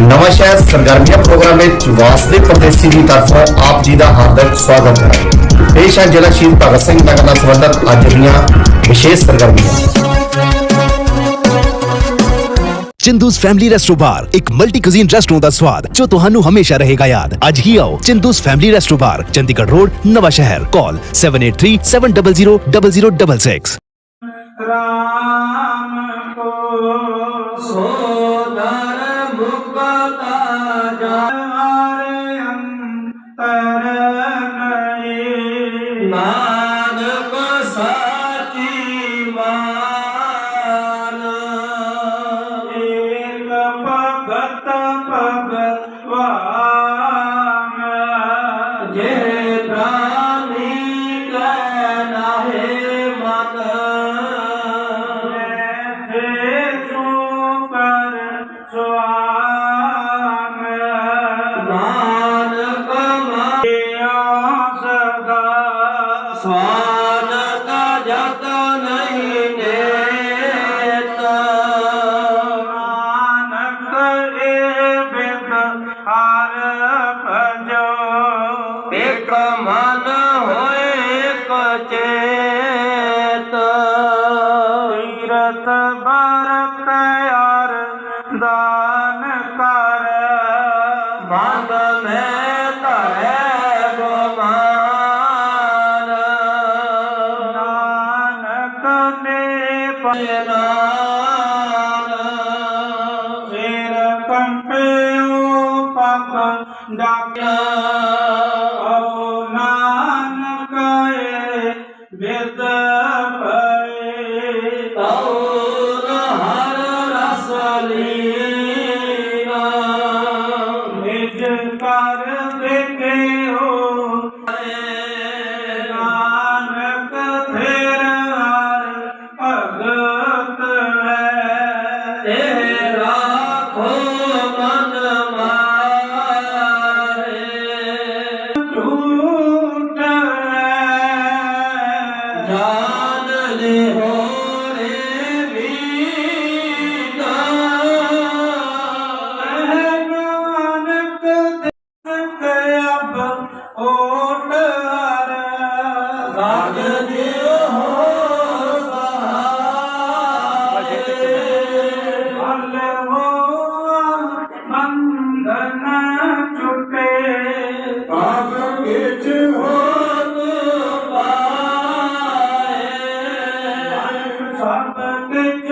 ਨਵਾਂ ਸ਼ਹਿਰ ਸਰਗਰਮੀਆਂ ਪ੍ਰੋਗਰਾਮ ਵਿੱਚ ਵਾਸਦੇ ਪ੍ਰਦੇਸ਼ੀ ਦੀ ਤਰਫੋਂ ਆਪ ਜੀ ਦਾ ਹਾਰਦਿਕ ਸਵਾਗਤ ਹੈ ਪੇਸ਼ ਹੈ ਜ਼ਿਲ੍ਹਾ ਸ਼ਹੀਦ ਭਗਤ ਸਿੰਘ ਨਗਰ ਨਾਲ ਸੰਬੰਧਿਤ ਅੱਜ ਦੀਆਂ ਵਿਸ਼ੇਸ਼ ਸਰਗਰਮੀਆਂ ਚਿੰਦੂਸ ਫੈਮਿਲੀ ਰੈਸਟੋ ਬਾਰ ਇੱਕ ਮਲਟੀ ਕੁਜ਼ੀਨ ਰੈਸਟੋਰੈਂਟ ਦਾ ਸਵਾਦ ਜੋ ਤੁਹਾਨੂੰ ਹਮੇਸ਼ਾ ਰਹੇਗਾ ਯਾਦ ਅੱਜ ਹੀ ਆਓ Chindus family resto bar Chandigarh road Nawanshahr call 7837000066 Ram ਕੋ ਸੋਦਰ ਨੇ ਪਇਨਾਨ ਸਿਰ ਕੰਪਿਓ ਪਗ ਡਾਕਿਆ ਓ ਨਾਨਕ ਏ ਵਿਦ ਪਏ ਤਉ அன்புக்கு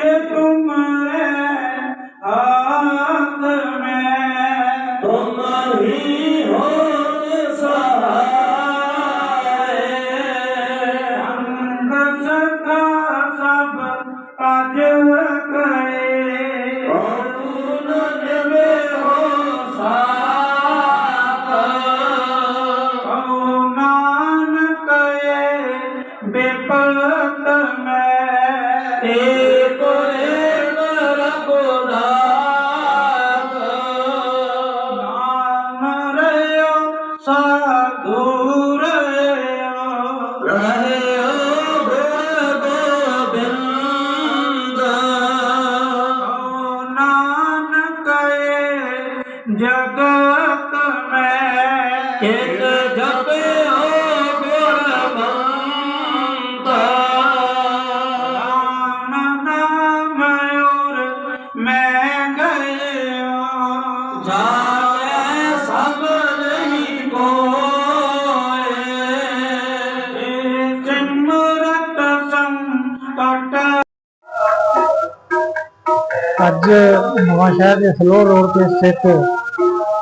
ਅੱਜ ਨਵਾਂ ਸ਼ਹਿਰ ਦੇ ਫਲੋਰ ਰੋਡ ਤੇ ਸਥਿਤ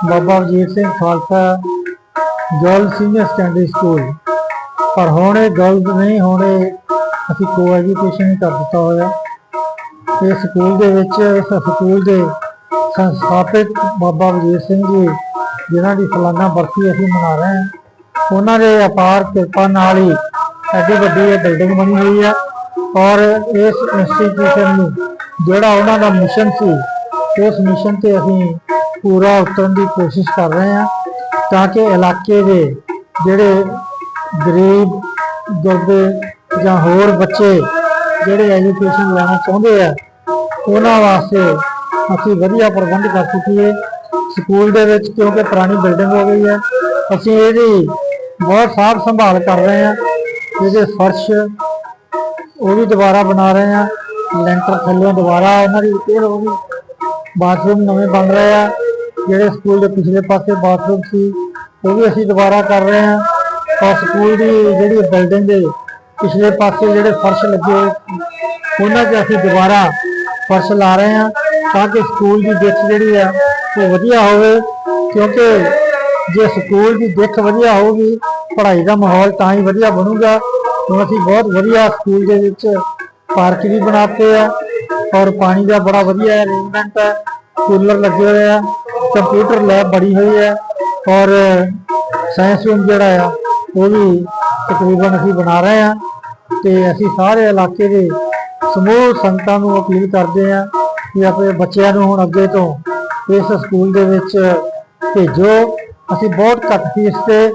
Baba Wazir Singh Khalsa girl senior secondary school. ਪਰ ਹੁਣ ਇਹ ਗਰਲਸ ਨਹੀਂ, ਹੋਣੇ ਅਸੀਂ ਕੋ ਐਜੂਕੇਸ਼ਨ ਕਰ ਦਿੱਤਾ ਹੋਇਆ। ਇਸ ਸਕੂਲ ਦੇ ਵਿੱਚ, ਇਸ ਸਕੂਲ ਦੇ ਸੰਸਥਾਪਕ ਬਾਬਾ ਵਜੀਰ ਸਿੰਘ ਜੀ, ਜਿਨ੍ਹਾਂ ਦੀ ਸਾਲਾਨਾ ਬਰਸੀ ਅਸੀਂ ਮਨਾ ਰਹੇ ਹਾਂ, ਉਹਨਾਂ ਦੇ ਅਪਾਰ ਕਿਰਪਾ ਨਾਲ ਹੀ ਐਡੀ ਵੱਡੀ ਇਹ ਬਿਲਡਿੰਗ ਬਣੀ ਹੋਈ ਆ। ਔਰ ਇਸ ਇੰਸਟੀਟਿਊਸ਼ਨ ਨੂੰ ਜਿਹੜਾ ਉਹਨਾਂ ਦਾ ਮਿਸ਼ਨ ਸੀ, ਉਸ ਮਿਸ਼ਨ ਤੇ ਅਸੀਂ ਪੂਰਾ ਉਤਰਨ ਦੀ ਕੋਸ਼ਿਸ਼ ਕਰ ਰਹੇ ਹਾਂ ਤਾਂ ਕਿ ਇਲਾਕੇ ਦੇ ਜਿਹੜੇ ਗਰੀਬ ਦੁਰਦੇ ਜਾਂ ਹੋਰ ਬੱਚੇ ਜਿਹੜੇ ਐਜੂਕੇਸ਼ਨ ਲੈਣਾ ਚਾਹੁੰਦੇ ਆ, ਉਹਨਾਂ ਵਾਸਤੇ ਅਸੀਂ ਵਧੀਆ ਪ੍ਰਬੰਧ ਕਰ ਚੁੱਕੀਏ। ਸਕੂਲ ਦੇ ਵਿੱਚ ਕਿਉਂਕਿ ਪੁਰਾਣੀ ਬਿਲਡਿੰਗ ਹੋ ਗਈ ਹੈ, ਅਸੀਂ ਇਹਦੀ ਬਹੁਤ ਸਾਫ਼ ਸੰਭਾਲ ਕਰ ਰਹੇ ਹਾਂ। ਇਹਦੇ ਫਰਸ਼ ਉਹ ਵੀ ਦੁਬਾਰਾ ਬਣਾ ਰਹੇ ਹਾਂ ਲੈਂਟਰ ਥੱਲੇ ਦੁਬਾਰਾ ਉਹਨਾਂ ਦੀ ਰਿਪੇਅਰ ਹੋ ਗਈ। ਬਾਥਰੂਮ ਨਵੇਂ ਬਣ ਰਹੇ ਆ। ਜਿਹੜੇ ਸਕੂਲ ਦੇ ਪਿਛਲੇ ਪਾਸੇ ਬਾਥਰੂਮ ਸੀ, ਉਹ ਵੀ ਅਸੀਂ ਦੁਬਾਰਾ ਕਰ ਰਹੇ ਹਾਂ ਔਰ ਸਕੂਲ ਦੀ ਜਿਹੜੀ ਬਿਲਡਿੰਗ ਦੇ ਪਿਛਲੇ ਪਾਸੇ ਜਿਹੜੇ ਫਰਸ਼ ਲੱਗੇ ਉਹਨਾਂ 'ਚ ਅਸੀਂ ਦੁਬਾਰਾ ਫਰਸ਼ ਲਾ ਰਹੇ ਹਾਂ ਤਾਂ ਕਿ ਸਕੂਲ ਦੀ ਦਿੱਖ ਜਿਹੜੀ ਆ, ਉਹ ਵਧੀਆ ਹੋਵੇ। ਕਿਉਂਕਿ ਜੇ ਸਕੂਲ ਦੀ ਦਿੱਖ ਵਧੀਆ ਹੋਊਗੀ, ਪੜ੍ਹਾਈ ਦਾ ਮਾਹੌਲ ਤਾਂ ਹੀ ਵਧੀਆ ਬਣੂਗਾ। ਹੁਣ ਅਸੀਂ ਬਹੁਤ ਵਧੀਆ ਸਕੂਲ ਦੇ ਵਿੱਚ ਪਾਰਕ ਵੀ ਬਣਾਤੇ ਆ ਔਰ ਪਾਣੀ ਦਾ ਬੜਾ ਵਧੀਆ ਅਰੇਂਜਮੈਂਟ ਹੈ ਕੂਲਰ ਲੱਗੇ ਹੋਏ ਆ ਕੰਪਿਊਟਰ ਲੈਬ ਬੜੀ ਹੋਈ ਹੈ ਔਰ ਸਾਇੰਸ ਰੂਮ ਜਿਹੜਾ ਆ, ਉਹ ਵੀ ਤਕਰੀਬਨ ਅਸੀਂ ਬਣਾ ਰਹੇ ਆ ਤੇ ਅਸੀਂ ਸਾਰੇ ਇਲਾਕੇ ਦੇ ਸਮੂਹ ਸੰਗਤਾਂ ਨੂੰ ਅਪੀਲ ਕਰਦੇ ਆ ਕਿ ਆਪਣੇ ਬੱਚਿਆਂ ਨੂੰ ਹੁਣ ਅੱਗੇ ਤੋਂ ਇਸ ਸਕੂਲ ਦੇ ਵਿੱਚ ਭੇਜੋ। ਅਸੀਂ ਬਹੁਤ ਘੱਟ ਫੀਸ ਤੇ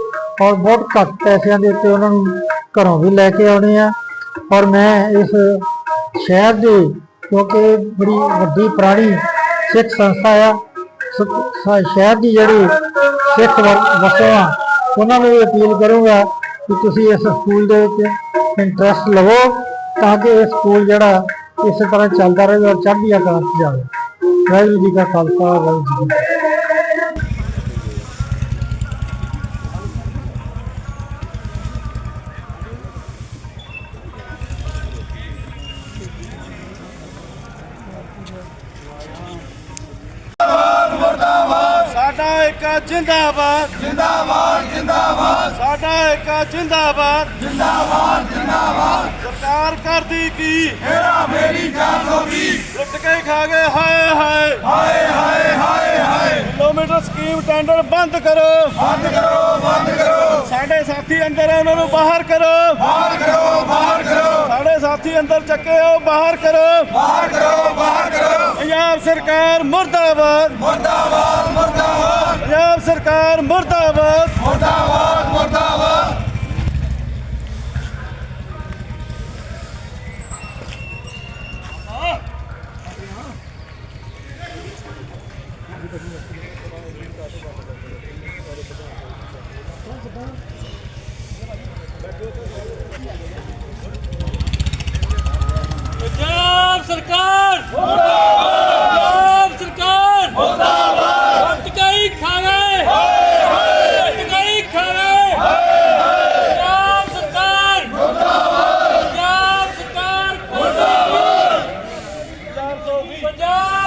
ਔਰ ਬਹੁਤ ਘੱਟ ਪੈਸਿਆਂ ਦੇ ਉੱਤੇ ਉਹਨਾਂ ਨੂੰ ਘਰੋਂ ਵੀ ਲੈ ਕੇ ਆਉਣੇ ਆ। ਔਰ ਮੈਂ ਇਸ ਸ਼ਹਿਰ ਦੇ, ਕਿਉਂਕਿ ਬੜੀ ਵੱਡੀ ਪੁਰਾਣੀ ਸਿੱਖ ਸੰਸਥਾ ਆ ਸ਼ਹਿਰ ਦੀ ਜਿਹੜੀ ਸਿੱਖ ਵ- ਵਸੋਂ ਆ, ਉਹਨਾਂ ਨੂੰ ਵੀ ਅਪੀਲ ਕਰੂੰਗਾ ਕਿ ਤੁਸੀਂ ਇਸ ਸਕੂਲ ਦੇ ਵਿੱਚ ਇੰਟਰਸਟ ਲਵੋ ਤਾਂ ਕਿ ਇਹ ਸਕੂਲ ਜਿਹੜਾ ਇਸੇ ਤਰ੍ਹਾਂ ਚੱਲਦਾ ਰਹੇ ਔਰ ਚੜ੍ਹਦੀਆਂ ਕਲਾਂ 'ਚ ਜਾਵੇ। ਵਾਹਿਗੁਰੂ ਜੀ ਕਾ ਖਾਲਸਾ, ਵਾਹਿਗੁਰੂ ਜੀ ਇੱਕ ਜਿੰਦਾਬਾਦ। ਜਿੰਦਾਬਾਦ ਜਿੰਦਾਬਾਦ। ਸਾਡਾ ਇੱਕ ਜਿੰਦਾਬਾਦ। ਜਿੰਦਾਬਾਦ ਜਿੰਦਾਬਾਦ। ਸਰਕਾਰ ਕਰਦੀ ਕੀ? ਮੇਰਾ ਮੇਰੀ 420 ਲੁੱਟ ਕੇ ਖਾ ਗਏ ਹਾਏ ਹਾਏ। ਹਾਏ ਹਾਏ ਹਾਏ ਹਾਏ। ਕਿਲੋਮੀਟਰ ਸਕੀਮ ਟੈਂਡਰ ਬੰਦ ਕਰੋ। ਬੰਦ ਕਰੋ ਬੰਦ ਕਰੋ। ਸਾਡੇ ਸਾਥੀ ਅੰਦਰ ਹੈ ਉਹਨਾਂ ਨੂੰ ਬਾਹਰ ਕਰੋ। ਬਾਹਰ ਕਰੋ ਬਾਹਰ ਕਰੋ। ਸਾਥੀ ਅੰਦਰ ਚੱਕੇ ਹੋ ਬਾਹਰ ਕਰੋ। ਬਾਹਰ ਕਰੋ ਬਾਹਰ ਕਰੋ। ਪੰਜਾਬ ਸਰਕਾਰ ਮੁਰਦਾਬਾਦ। ਪੰਜਾਬ ਸਰਕਾਰ ਮੁਰਦਾਬਾਦ ਮੁਰਦਾਬਾਦ। ਮੁਰਦਾਬਾਦ। ਸਰਕਾਰ। ਮੁਰਦਾਬਾਦ ਪੰਜਾਬ ਸਰਕਾਰ। ਮੁਰਦਾਬਾਦ ਟਕਾਈ ਖਾ ਗਏ ਟਕਾਈ ਖਾ ਗਏ ਪੰਜਾਬ ਸਰਕਾਰ। ਮੁਰਦਾਬਾਦ ਪੰਜਾਬ ਸਰਕਾਰ। ਮੁਰਦਾਬਾਦ ਪੰਜਾਬ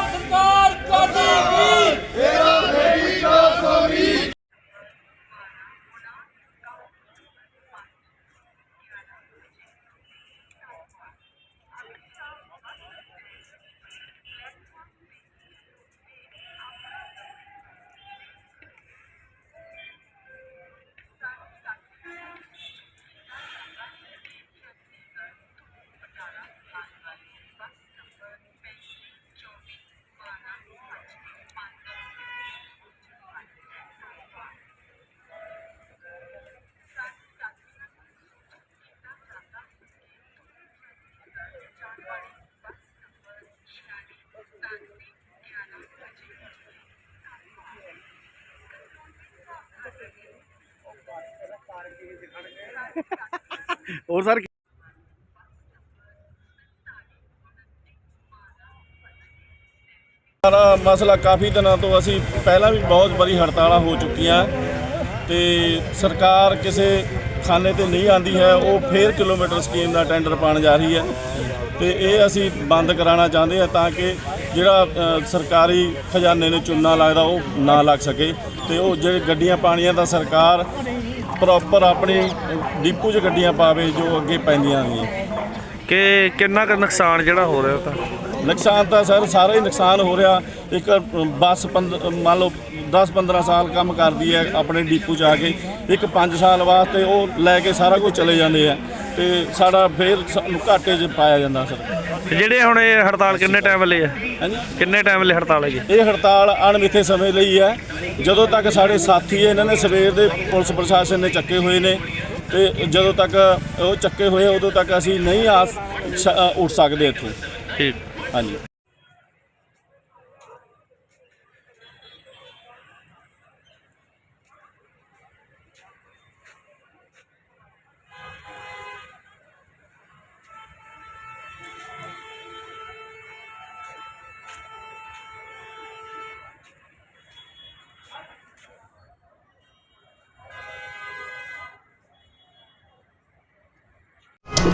ਹੋਰ ਸਰ ਸਾਰਾ ਮਸਲਾ ਕਾਫੀ ਦਿਨਾਂ ਤੋਂ ਅਸੀਂ ਪਹਿਲਾਂ ਵੀ ਬਹੁਤ ਵਾਰੀ ਹੜਤਾਲਾਂ ਹੋ ਚੁੱਕੀਆਂ ਤੇ ਸਰਕਾਰ ਕਿਸੇ ਖਾਨੇ ਤੇ ਨਹੀਂ ਆਂਦੀ ਹੈ, ਉਹ ਫੇਰ ਕਿਲੋਮੀਟਰ ਸਕੀਮ ਦਾ ਟੈਂਡਰ ਪਾਣ ਜਾ ਰਹੀ ਹੈ ਤੇ ਇਹ ਅਸੀਂ ਬੰਦ ਕਰਾਉਣਾ ਚਾਹੁੰਦੇ ਹਾਂ ਤਾਂ ਕਿ ਜਿਹੜਾ ਸਰਕਾਰੀ ਖਜ਼ਾਨੇ ਨੂੰ ਚੁੰਨਾ ਲੱਗਦਾ ਉਹ ਨਾ ਲੱਗ ਸਕੇ। ਤੇ ਉਹ ਜਿਹੜੇ ਗੱਡੀਆਂ ਪਾਣੀਆਂ ਤਾਂ ਸਰਕਾਰ ਪ੍ਰੋਪਰ ਆਪਣੀ ਡਿਪੂ 'ਚ ਗੱਡੀਆਂ ਪਾਵੇ ਜੋ ਅੱਗੇ ਪੈਂਦੀਆਂ ਨੇ। ਕਿ ਕਿੰਨਾ ਕੁ ਨੁਕਸਾਨ ਜਿਹੜਾ ਹੋ ਰਿਹਾ ਤਾਂ? ਨੁਕਸਾਨ ਤਾਂ ਸਰ ਸਾਰਾ ਹੀ ਨੁਕਸਾਨ ਹੋ ਰਿਹਾ। ਇੱਕ ਬੱਸ ਮੰਨ ਲਓ 10-15 ਸਾਲ ਕੰਮ ਕਰਦੀ ਹੈ ਆਪਣੇ ਡੀਪੂ 'ਚ ਆ ਕੇ। ਇੱਕ 5 ਸਾਲ ਵਾਸਤੇ ਉਹ ਲੈ ਕੇ ਸਾਰਾ ਕੁਝ ਚਲੇ ਜਾਂਦੇ ਆ। ਤੇ ਸਾਡਾ ਫੇਰ ਘਾਟੇ 'ਚ ਪਾਇਆ ਜਾਂਦਾ ਸਰ। ਜਿਹੜੇ ਹੁਣ ਇਹ ਹੜਤਾਲ ਕਿੰਨੇ ਟਾਈਮ ਲਈ ਹੈ ਹਾਂਜੀ। ਕਿੰਨੇ ਟਾਈਮ ਲਈ ਹੜਤਾਲ ਹੈਗੀ? ਇਹ ਹੜਤਾਲ ਅਣਮਿੱਥੇ ਸਮੇਂ ਲਈ ਹੈ। ਜਦੋਂ ਤੱਕ ਸਾਡੇ ਸਾਥੀ ਇਹਨਾਂ ਨੇ ਸਵੇਰ ਦੇ ਪੁਲਿਸ ਪ੍ਰਸ਼ਾਸਨ ਨੇ ਚੱਕੇ ਹੋਏ ਨੇ ਤੇ ਜਦੋਂ ਤੱਕ ਉਹ ਚੱਕੇ ਹੋਏ ਉਦੋਂ ਤੱਕ ਅਸੀਂ ਨਹੀਂ ਆ ਸ- ਉੱਠ ਸਕਦੇ ਇੱਥੋਂ। ਠੀਕ। ਹਾਂਜੀ।